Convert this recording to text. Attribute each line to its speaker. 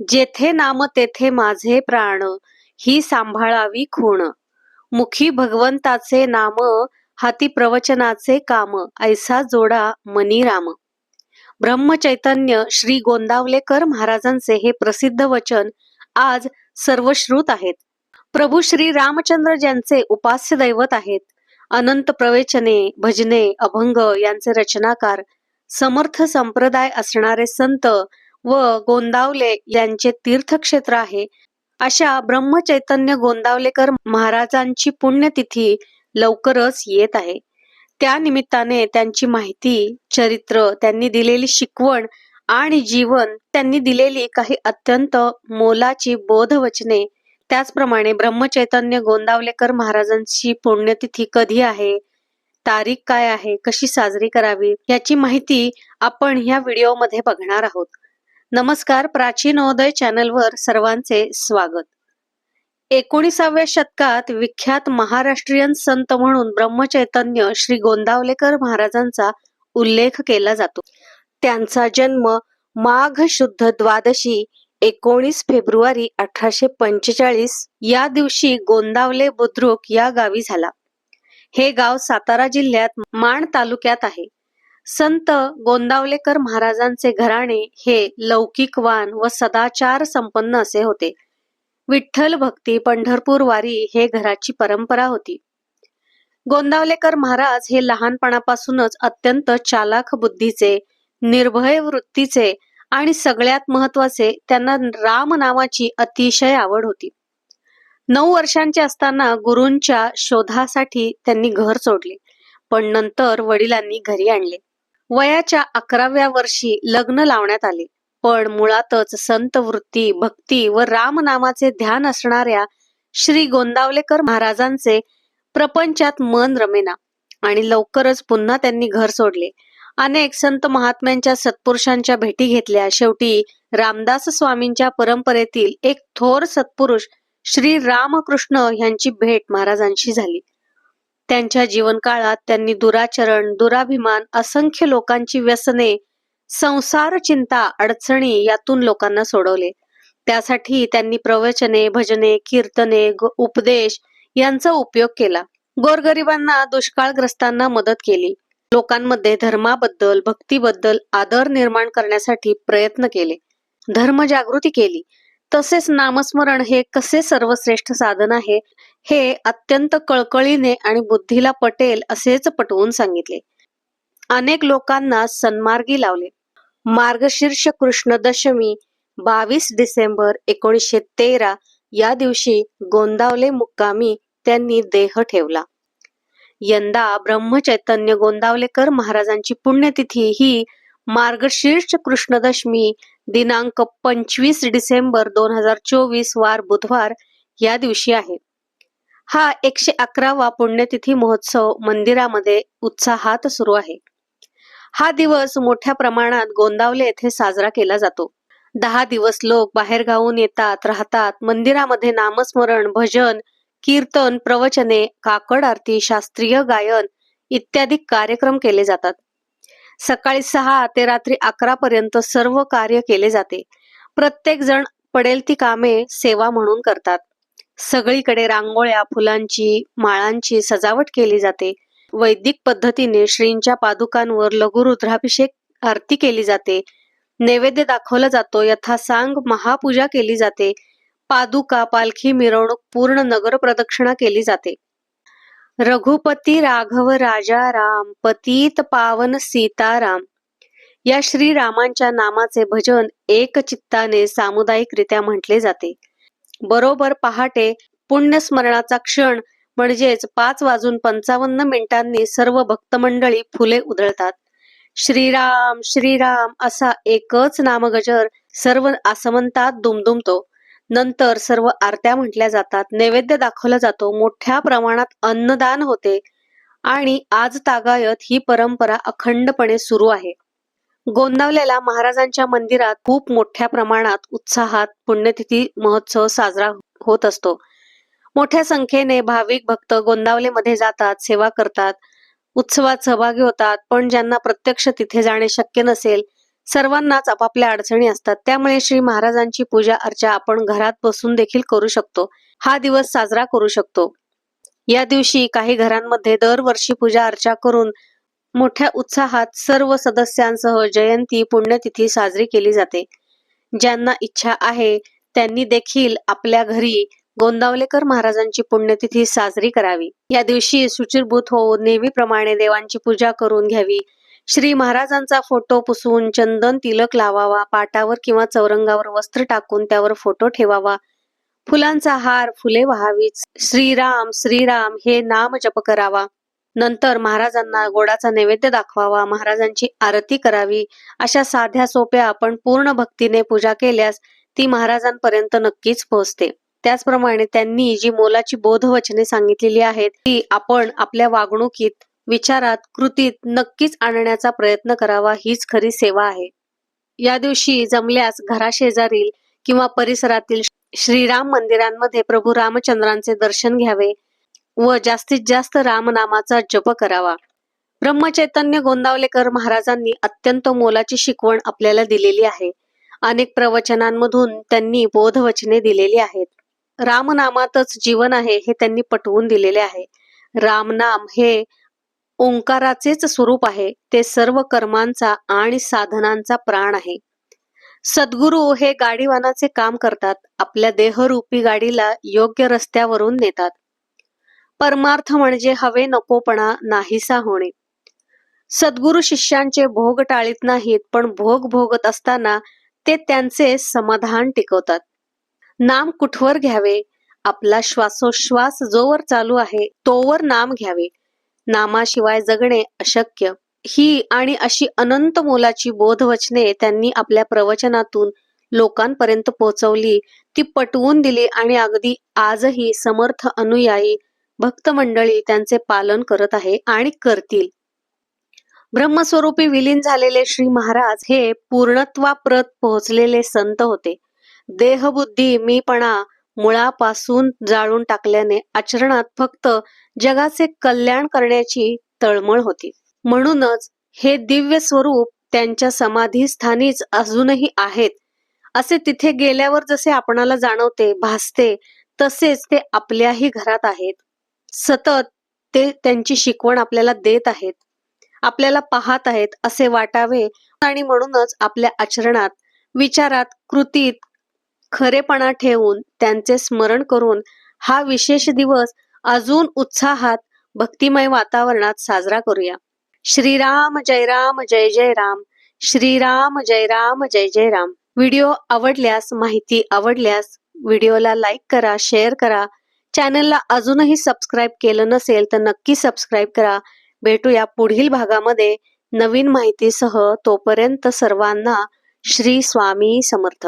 Speaker 1: जेथे नाम तेथे माझे प्राण ही सांभाळावी खूण. मुखी भगवंताचे नाम हाती प्रवचनाचे काम ऐसा जोडा मनी राम. ब्रह्मचैतन्य श्री गोंदावलेकर महाराजांचे हे प्रसिद्ध वचन आज सर्वश्रुत आहेत. प्रभू श्री रामचंद्र ज्यांचे उपास्य दैवत आहेत अनंत प्रवेचने भजने अभंग यांचे रचनाकार समर्थ संप्रदाय असणारे संत व गोंदावले यांचे तीर्थक्षेत्र आहे. अशा ब्रह्मचैतन्य गोंदावलेकर महाराजांची पुण्यतिथी लवकरच येत आहे. त्या निमित्ताने त्यांची माहिती चरित्र त्यांनी दिलेली शिकवण आणि जीवन त्यांनी दिलेली काही अत्यंत मोलाची बोधवचने त्याचप्रमाणे ब्रह्मचैतन्य गोंदावलेकर महाराजांची पुण्यतिथी कधी आहे तारीख काय आहे कशी साजरी करावी याची माहिती आपण ह्या व्हिडिओमध्ये बघणार आहोत. नमस्कार प्राचीनोदय चॅनलवर सर्वांचे स्वागत. एकोणीसाव्या शतकात विख्यात महाराष्ट्रीयन संत म्हणून ब्रह्मचैतन्य श्री गोंदावलेकर महाराजांचा उल्लेख केला जातो. त्यांचा जन्म माघ शुद्ध द्वादशी एकोणीस फेब्रुवारी अठराशे पंचेचाळीस या दिवशी गोंदावले बुद्रुक या गावी झाला. हे गाव सातारा जिल्ह्यात माण तालुक्यात आहे. संत गोंदावलेकर महाराजांचे घराणे हे लौकिकवान व सदाचार संपन्न असे होते. विठ्ठल भक्ती पंढरपूर वारी हे घराची परंपरा होती. गोंदावलेकर महाराज हे लहानपणापासूनच अत्यंत चालाख बुद्धीचे निर्भय वृत्तीचे आणि सगळ्यात महत्त्वाचे त्यांना राम नावाची अतिशय आवड होती. नऊ वर्षांचे असताना गुरूंच्या शोधासाठी त्यांनी घर सोडले पण नंतर वडिलांनी घरी आणले. वयाच्या अकराव्या वर्षी लग्न लावण्यात आले. पण मुळातच संत वृत्ती भक्ती व राम नामाचे ध्यान असणाऱ्या श्री गोंदावलेकर महाराजांचे प्रपंचात मन रमेना आणि लवकरच पुन्हा त्यांनी घर सोडले. अनेक संत महात्म्यांच्या सत्पुरुषांच्या भेटी घेतल्या. शेवटी रामदास स्वामींच्या परंपरेतील एक थोर सत्पुरुष श्री रामकृष्ण यांची भेट महाराजांशी झाली. त्यांच्या जीवनकाळात त्यांनी दुराचरण दुराभिमान असंख्य लोकांची व्यसने संसार चिंता अडचणी यातून लोकांना सोडवले. त्यासाठी त्यांनी प्रवचने भजने कीर्तने उपदेश यांचा उपयोग केला. गोरगरिबांना दुष्काळग्रस्तांना मदत केली. लोकांमध्ये धर्माबद्दल भक्तीबद्दल आदर निर्माण करण्यासाठी प्रयत्न केले. धर्मजागृती केली. तसेच नामस्मरण हे कसे सर्वश्रेष्ठ साधन आहे? हे अत्यंत कळकळीने आणि बुद्धीला पटेल असेच पटवून सांगितले. अनेक लोकांना सन्मार्गी लावले. मार्गशीर्ष कृष्ण दशमी बावीस डिसेंबर एकोणीसशे तेरा या दिवशी गोंदावले मुक्कामी त्यांनी देह ठेवला. यंदा ब्रह्मचैतन्य गोंदावलेकर महाराजांची पुण्यतिथी ही मार्गशीर्ष कृष्णदशमी दिनांक पंचवीस डिसेंबर दोन हजार चोवीस वार बुधवार या दिवशी आहे. हा एकशे अकरावा पुण्यतिथी महोत्सव मंदिरामध्ये उत्साहात सुरू आहे. हा दिवस मोठ्या प्रमाणात गोंदावले येथे साजरा केला जातो. दहा दिवस लोक बाहेर गावून येतात राहतात. मंदिरामध्ये नामस्मरण भजन कीर्तन प्रवचने काकड आरती शास्त्रीय गायन इत्यादी कार्यक्रम केले जातात. सकाळी सहा ते रात्री अकरा पर्यंत सर्व कार्य केले जाते. प्रत्येक जण पडेल ती कामे सेवा म्हणून करतात. सगळीकडे रांगोळ्या फुलांची माळांची सजावट केली जाते. वैदिक पद्धतीने श्रींच्या पादुकांवर लघुरुद्राभिषेक आरती केली जाते. नैवेद्य दाखवला जातो. यथासांग महापूजा केली जाते. पादुका पालखी मिरवणूक पूर्ण नगर प्रदक्षिणा केली जाते. रघुपती राघव राजा राम पतीत पावन सीताराम या श्रीरामांच्या नामाचे भजन एक चित्ताने सामुदायिकरित्या म्हटले जाते. बरोबर पहाटे पुण्यस्मरणाचा क्षण म्हणजेच पाच वाजून पंचावन्न मिनिटांनी सर्व भक्तमंडळी फुले उधळतात. श्रीराम श्रीराम असा एकच नामगजर सर्व आसमंतात दुमदुमतो. नंतर सर्व आरत्या म्हटल्या जातात नैवेद्य दाखवला जातो मोठ्या प्रमाणात अन्नदान होते आणि आज तागायत ही परंपरा अखंडपणे सुरू आहे. गोंदावलेला महाराजांच्या मंदिरात खूप मोठ्या प्रमाणात उत्साहात पुण्यतिथी महोत्सव साजरा होत असतो. मोठ्या संख्येने भाविक भक्त गोंदावलेमध्ये जातात सेवा करतात उत्सवात सहभागी होतात. पण ज्यांना प्रत्यक्ष तिथे जाणे शक्य नसेल सर्वांनाच आपापल्या अडचणी असतात. त्यामुळे श्री महाराजांची पूजा अर्चा आपण घरात बसून देखील करू शकतो. हा दिवस साजरा करू शकतो. या दिवशी काही घरांमध्ये दरवर्षी पूजा अर्चा करून मोठ्या उत्साहात सर्व सदस्यांसह जयंती पुण्यतिथी साजरी केली जाते. ज्यांना इच्छा आहे त्यांनी देखील आपल्या घरी गोंदावलेकर महाराजांची पुण्यतिथी साजरी करावी. या दिवशी सुचिरभूत होऊन नेहमीप्रमाणे देवांची पूजा करून घ्यावी. श्री महाराजांचा फोटो पुसून चंदन तिलक लावावा पाटावर किंवा चौरंगावर वस्त्र टाकून त्यावर फोटो ठेवावा. फुलांचा हार फुले व्हावीच श्रीराम श्रीराम हे नाम जप करावा. नंतर महाराजांना गोडाचा नैवेद्य दाखवावा महाराजांची आरती करावी. अशा साध्या सोप्या आपण पूर्ण भक्तीने पूजा केल्यास ती महाराजांपर्यंत नक्कीच पोहोचते. त्याचप्रमाणे त्यांनी जी मोलाची बोधवचने सांगितलेली आहेत ती आपण आपल्या वागणुकीत विचारात कृतीत नक्कीच आणण्याचा प्रयत्न करावा हीच खरी सेवा आहे. या दिवशी जमल्यास घराशेजारील किंवा परिसरातील श्रीराम मंदिरांमध्ये प्रभू रामचंद्रांचे दर्शन घ्यावे. व जास्तीत जास्त रामनामाचा जप करावा. ब्रह्मचैतन्य गोंदावलेकर महाराजांनी अत्यंत मोलाची शिकवण आपल्याला दिलेली आहे. अनेक प्रवचनांमधून त्यांनी बोधवचने दिलेली आहेत. रामनामातच जीवन आहे हे त्यांनी पटवून दिलेले आहे. रामनाम हे ओंकाराचेच स्वरूप आहे. ते सर्व कर्मांचा आणि साधनांचा प्राण आहे. सद्गुरू हे गाडीवानाचे काम करतात. आपल्या देहरूपी गाडीला योग्य रस्त्यावरून नेतात. परमार्थ म्हणजे हवे नकोपणा नाहीसा होणे. सद्गुरु शिष्यांचे भोग टाळीत नाहीत पण भोग भोगत असताना ते त्यांचे समाधान टिकवतात. नाम कुठवर घ्यावे? आपला श्वासोश्वास जोवर चालू आहे तोवर नाम घ्यावे. नामाशिवाय जगणे अशक्य. ही आणि अशी अनंत मोलाची बोधवचने त्यांनी आपल्या प्रवचनातून लोकांपर्यंत पोहोचवली ती पटवून दिली आणि अगदी आजही समर्थ अनुयायी भक्त मंडळी त्यांचे पालन करत आहे आणि करतील. ब्रह्मस्वरूपी विलीन झालेले श्री महाराज हे पूर्णत्वाप्रत पोहोचलेले संत होते. देहबुद्धी मीपणा मुळापासून जाळून टाकल्याने आचरणात फक्त जगाचे कल्याण करण्याची तळमळ होती. म्हणूनच हे दिव्य स्वरूप त्यांच्या समाधी स्थानीच अजूनही आहेत. असे तिथे गेल्यावर जसे आपणाला जाणवते भासते तसेच ते आपल्याही घरात आहेत. सतत ते त्यांची शिकवण आपल्याला देत आहेत आपल्याला पाहत आहेत असे वाटावे आणि म्हणूनच आपल्या आचरणात विचारात कृतीत खरेपणा ठेवून त्यांचे स्मरण करून हा विशेष दिवस अजून उत्साहात भक्तिमय वातावरणात साजरा करूया. श्रीराम जय राम जय जय राम श्रीराम जय राम जय जय राम. व्हिडिओ आवडल्यास माहिती आवडल्यास व्हिडिओला लाईक करा शेअर करा चॅनलला अजूनही सबस्क्राईब केलं नसेल तर नक्की सबस्क्राईब करा. भेटूया पुढील भागामध्ये नवीन माहितीसह तोपर्यंत सर्वांना श्री स्वामी समर्थ.